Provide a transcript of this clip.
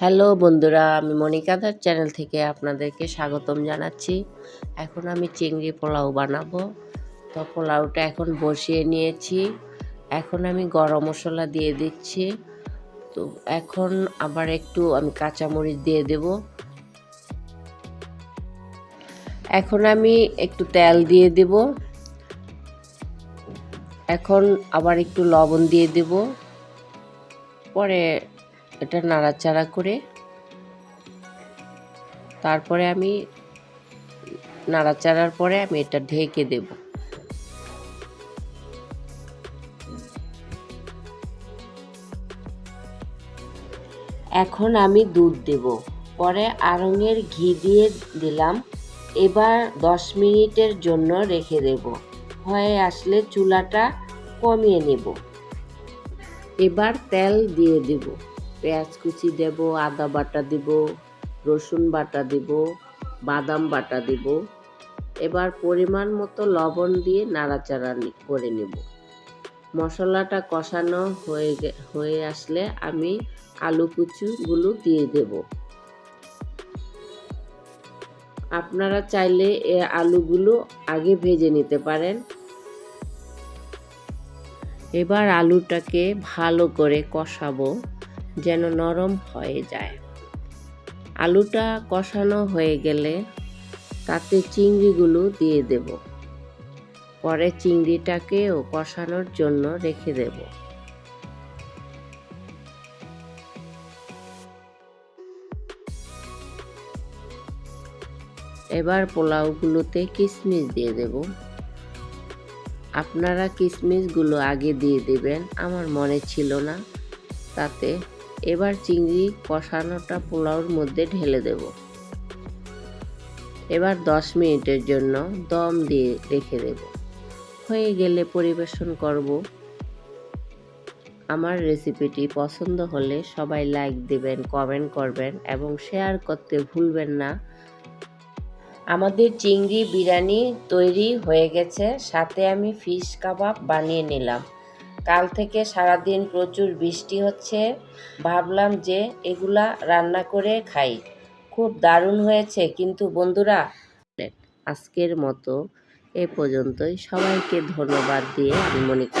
Hello বন্ধুরা, আমি মনিকাদার channel থেকে আপনাদেরকে স্বাগতম জানাচ্ছি। এখন আমি চিংড়ি পোলাও বানাবো। তো পোলাওটা এখন বসিয়ে নিয়েছি। এখন আমি গরম মশলা দিয়ে দিচ্ছি। তো এখন আবার একটু আমি কাঁচামরিচ দিয়ে দেব। এখন আমি একটু তেল দিয়ে দেব। এখন আবার একটু লবণ দিয়ে দেব। পরে এটা নাড়াচাড়া করে তারপরে আমি নাড়াচাড়ার পরে আমি এটা ঢেকে দেব। এখন আমি দুধ দেব। পরে আড়ঙের ঘি দিয়ে দিলাম। এবার দশ মিনিটের জন্য রেখে দেব। হয়ে আসলে চুলাটা কমিয়ে নেব। এবার তেল দিয়ে দেব। পেঁয়াজ কুচি দেব, আদা বাটা দিব, রসুন বাটা দিব, বাদাম বাটা দিব। এবার পরিমাণ মতো লবণ দিয়ে নাড়াচাড়া করে নেব। মশলাটা কষানো হয়ে হয়ে আসলে আমি আলু কুচুগুলো দিয়ে দেব। আপনারা চাইলে এ আলুগুলো আগে ভেজে নিতে পারেন। এবার আলুটাকে ভালো করে কষাবো। যেন নরম হয়ে যায়। আলুটা কষানো হয়ে গেলে তাতে চিংড়িগুলো দিয়ে দেব। পরে চিংড়িটাকেও কষানোর জন্য রেখে দেব। এবার পোলাওগুলোতে কিশমিশ দিয়ে দেব। আপনারা কিশমিশগুলো আগে দিয়ে দেবেন, আমার মনে ছিল না। তাতে এবার চিংড়ি কষানোটা পোলাওর মধ্যে ঢেলে দেব। এবার দশ মিনিটের জন্য দম দিয়ে রেখে দেব। হয়ে গেলে পরিবেশন করব। আমার রেসিপিটি পছন্দ হলে সবাই লাইক দেবেন, কমেন্ট করবেন এবং শেয়ার করতে ভুলবেন না। আমাদের চিংড়ি বিরিয়ানি তৈরি হয়ে গেছে। সাথে আমি ফিশ কাবাব বানিয়ে নিলাম। কাল থেকে সারাদিন প্রচুর বৃষ্টি হচ্ছে। ভাবলাম যে এগুলা রান্না করে খাই। খুব দারুণ হয়েছে, কিন্তু বন্ধুরা, আজকের মতো এ পর্যন্তই। সবাইকে ধন্যবাদ দিয়ে আমি মনিকা